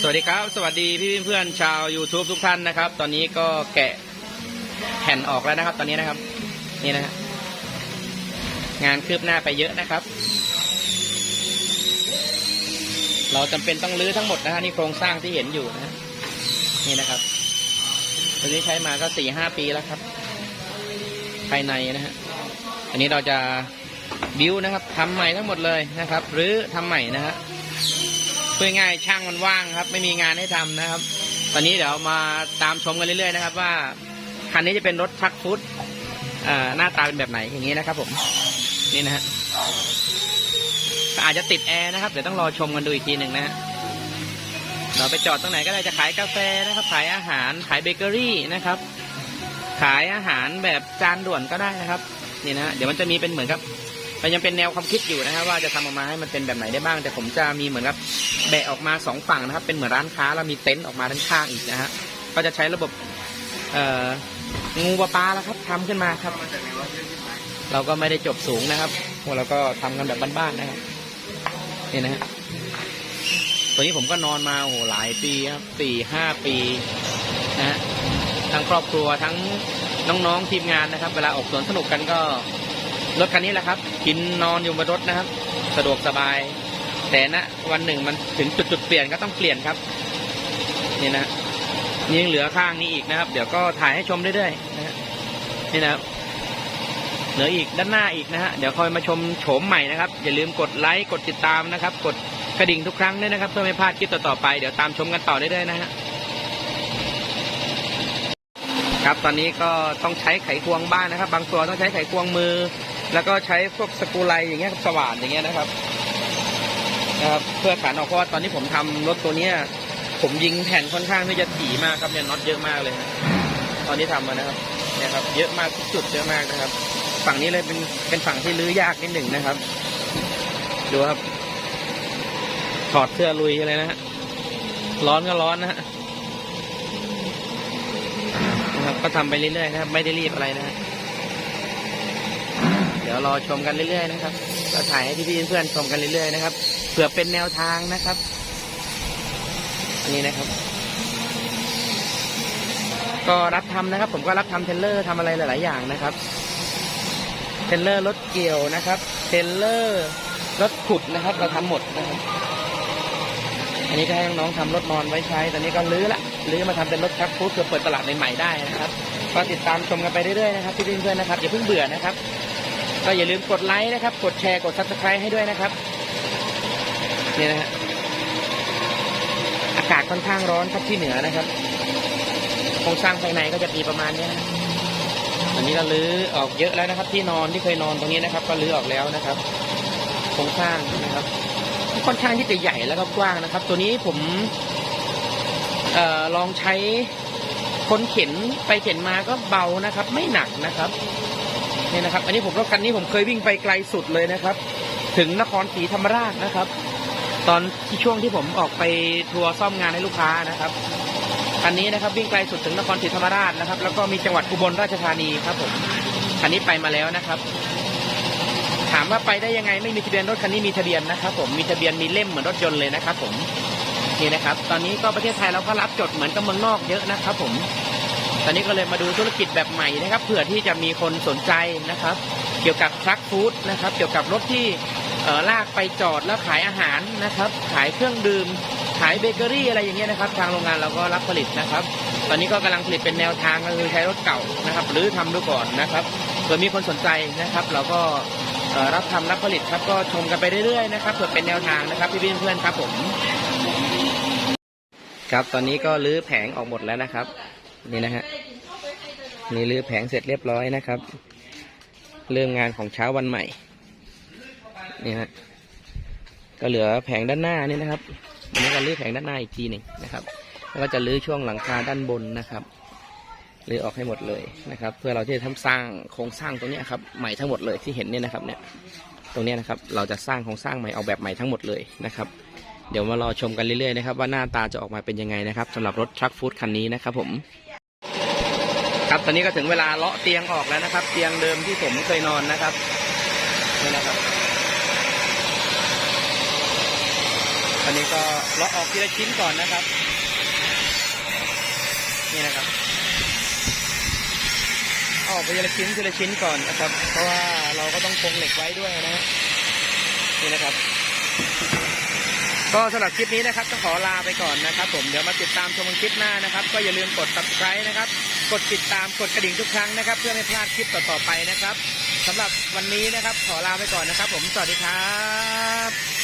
สวัสดีครับ สวัสดีพี่เพื่อนชาว YouTube ทุกท่านนะครับ ตอนนี้ก็แกะแผ่นออกแล้วนะครับ ตอนนี้นะครับ นี่นะฮะงานคืบหน้าไปเยอะนะครับ เราจำเป็นต้องรื้อทั้งหมดนะฮะนี่โครงสร้างที่เห็นอยู่นะ นี่นะครับตัวนี้ใช้มาก็สี่ห้าปีแล้วครับ ภายในนะฮะอันนี้เราจะบิวนะครับทำใหม่ทั้งหมดเลยนะครับ หรือทำใหม่นะฮะ พูดง่ายช่างมันว่างครับ ไม่มีงานให้ทำนะครับ ตอนนี้เดี๋ยวมาตามชมกันเรื่อยๆนะครับ ว่าคันนี้จะเป็นรถทักฟุตหน้าตาเป็นแบบไหนอย่างนี้นะครับ ผมนี่นะฮะอาจจะติดแอร์นะครับเดี๋ยวต้องรอชมกันดูอีกทีหนึ่งนะฮะเราไปจอดตรงไหนก็ได้จะขายกาแฟนะครับ ขายอาหารขายเบเกอรี่นะครับ ขายอาหารแบบจานด่วนก็ได้นะครับ นี่นะฮะเดี๋ยวมันจะมีเป็นเหมือนกับ มันยังเป็นแนวความคิดอยู่นะครับว่าจะทำออกมาให้มันเป็นแบบไหนได้บ้าง แต่ผมจะมีเหมือนกับแบะออกมาสองฝั่งนะครับ เป็นเหมือนร้านค้าแล้วมีเต็นท์ออกมาด้านข้างอีกนะฮะก็จะใช้ระบบเอ่องูปลาปลาแล้วครับทำขึ้นมาครับ เราก็ไม่ได้จบสูงนะครับพวกเราก็ทำกันแบบบ้านๆนะครับนี่นะฮะตัวนี้ผมก็นอนมาโอ้โหหลายปีครับสี่ห้าปีนะฮะทั้งครอบครัวทั้งน้องๆทีมงานนะครับ เวลาออกสวนสนุกกันก็ รถคันนี้แหละครับ กินนอนอยู่บนรถนะครับ สะดวกสบาย แต่ณวันหนึ่งมันถึงจุดจุดเปลี่ยนก็ต้องเปลี่ยนครับ นี่นะนี่ยังเหลือข้างนี้อีกนะครับ เดี๋ยวก็ถ่ายให้ชมเรื่อยๆนะฮะนี่นะครับเหลืออีกด้านหน้าอีกนะฮะเดี๋ยวคอยมาชมโฉมใหม่นะครับ อย่าลืมกดไลค์กดติดตามนะครับ กดกระดิ่งทุกครั้งด้วยนะครับเพื่อไม่พลาดคลิปต่อๆไปเดี๋ยวตามชมกันต่อได้เลยๆนะฮะครับตอนนี้ก็ต้องใช้ไขควงบ้านนะครับ บางตัวต้องใช้ไขควงมือ แล้วก็ใช้พวกสกรูไลอย่างเงี้ยครับสว่านอย่างเงี้ยนะครับนะครับ เพื่อขันออกเพราะว่าตอนที่ผมทำรถตัวเนี้ย ผมยิงแผ่นค่อนข้างที่จะถี่มากครับเนี่ยน็อตเยอะมากเลยนะตอนที่ทำมานะครับเนี่ยครับ เยอะมากทุกจุดเยอะมากนะครับ ฝั่งนี้เลยเป็นเป็นฝั่งที่ลื้อยากนิดหนึ่งนะครับ ดูครับ ถอดเสื้อลุยเลยนะฮะร้อนก็ร้อนนะฮะนะครับก็ทำไปเรื่อยๆนะครับ ไม่ได้รีบอะไรนะฮะ ดี๋ยวรอชมกันเรื่อยๆนะครับก็ถ่ายให้พี่ๆเพื่อนๆชมกันเรื่อยๆนะครับเผื่อเป็นแนวทางนะครับ อันนี้นะครับ ก็รับทำนะครับ ผมก็รับทำเทรลเลอร์ทำอะไรหลาย ๆ อย่างนะครับเทรลเลอร์รถเกี่ยวนะครับเทรลเลอร์รถขุดนะครับ เราทำหมดนะครับอันนี้ก็ให้น้องๆทำรถนอนไว้ใช้ ตอนนี้ก็ลื้อละลื้อมาทำเป็นรถแท็กฟูดเพื่อเปิดตลาดใหม่ๆได้นะครับ ก็ติดตามชมกันไปเรื่อยๆนะครับพี่เพื่อนๆนะครับอย่าเพิ่งเบื่อนะครับ ก็อย่าลืมกดไลค์นะครับ กดแชร์กดซับสไครต์ให้ด้วยนะครับนี่นะฮะอากาศค่อนข้างร้อนครับที่เหนือนะครับโครงสร้างภายในก็จะมีประมาณนี้นะอันนี้ก็รื้อออกเยอะแล้วนะครับ ที่นอนที่เคยนอนตรงนี้นะครับ ก็รื้อออกแล้วนะครับโครงสร้างนะครับค่อนข้างที่จะใหญ่แล้วก็กว้างนะครับ ตัวนี้ผมออลองใช้คนเข็นไปเข็นมาก็เบานะครับ ไม่หนักนะครับ นี่นะครับ อันนี้ผมรถคันนี้ผมเคยวิ่งไปไกลสุดเลยนะครับ ถึงนครศรีธรรมราชนะครับ ตอนที่ช่วงที่ผมออกไปทัวร์ซ่อมงานให้ลูกค้านะครับคันนี้นะครับวิ่งไกลสุดถึงนครศรีธรรมราชนะครับ แล้วก็มีจังหวัดอุบลราชธานีครับผมคันนี้ไปมาแล้วนะครับ ถามว่าไปได้ยังไงไม่มีทะเบียนรถคันนี้มีทะเบียนนะครับ ผมมีทะเบียนมีเล่มเหมือนรถยนต์เลยนะครับ ผมนี่นะครับ ตอนนี้ก็ประเทศไทยเราก็รับจดเหมือนกับเมืองนอกเยอะนะครับ ผม อนนี้ก็เลยมาดูธุรกิจแบบใหม่นะครับ เผื่อที่จะมีคนสนใจนะครับ เกี่ยวกับทรัคฟู้ดนะครับ เกี่ยวกับรถที่เอ่อลากไปจอดแล้วขายอาหารนะครับ ขายเครื่องดื่ม ขายเบเกอรี่อะไรอย่างเงี้ยนะครับ ทางโรงงานเราก็รับผลิตนะครับ ตอนนี้ก็กำลังผลิตเป็นแนวทางก็คือใช้รถเก่านะครับ หรือทำดูก่อนนะครับเผื่อมีคนสนใจนะครับ เราก็เอ่อรับทำรับผลิตครับก็ชมกันไปเรื่อยๆนะครับเผื่อเป็นแนวทางนะครับพี่เพื่อนๆครับผม ครับตอนนี้ก็รื้อแผงออกหมดแล้วนะครับ นี่นะฮะนี่รื้อแผงเสร็จเรียบร้อยนะครับ เริ่มงานของเช้าวันใหม่นี่ฮะก็เหลือแผงด้านหน้านี่นะครับอันนี้ก็รื้อแผงด้านหน้าอีกทีหนึ่งนะครับ แล้วก็จะรื้อช่วงหลังคาด้านบนนะครับรื้อออกให้หมดเลยนะครับ เพื่อเราที่จะทำสร้างโครงสร้างตรงนี้ครับใหม่ทั้งหมดเลยที่เห็นเนี่ยนะครับ เนี่ย ตรงนี้นะครับ เราจะสร้างโครงสร้างใหม่ออกแบบใหม่ทั้งหมดเลยนะครับ เดี๋ยวมารอชมกันเรื่อยๆนะครับ ว่าหน้าตาจะออกมาเป็นยังไงนะครับสำหรับรถทรัคฟู้ดคันนี้นะครับผม ครับ ตอนนี้ก็ถึงเวลาเลาะเตียงออกแล้วนะครับ เตียงเดิมที่ผมเคยนอนนะครับนี่นะครับ ตอนนี้ก็เลาะออกทีละชิ้นก่อนนะครับ นี่นะครับเอาออกไปทีละชิ้นทีละชิ้นก่อนนะครับ เพราะว่าเราก็ต้องคงเหล็กไว้ด้วยนะฮะนี่นะครับ ก็สำหรับคลิปนี้นะครับต้องขอลาไปก่อนนะครับ ผมเดี๋ยวมาติดตามชมคลิปหน้านะครับ ก็อย่าลืมกด subscribe นะครับ กดติดตามกดกระดิ่งทุกครั้งนะครับ เพื่อไม่พลาดคลิปต่อๆไปนะครับสำหรับวันนี้นะครับ ขอลาไปก่อนนะครับ ผมสวัสดีครับ